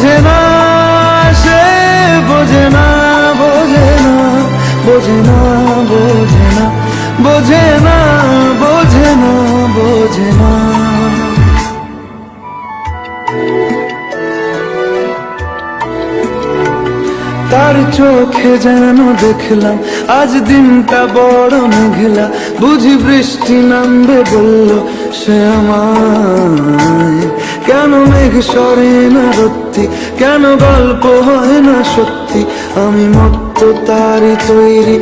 বোঝে না, সে বোঝে না বোঝে না বোঝে না বোঝে না বোঝে না বোঝে না বোঝে না। তার চোখে যেন দেখলাম, আজ দিনটা বড় মেঘলা, বুঝি বৃষ্টি নামবে বলল, সে আমায় কেন মেঘ সরে না রত্তি? কেন গল্প হয় না সত্যি? আমি মত্ত তারি তৈরি।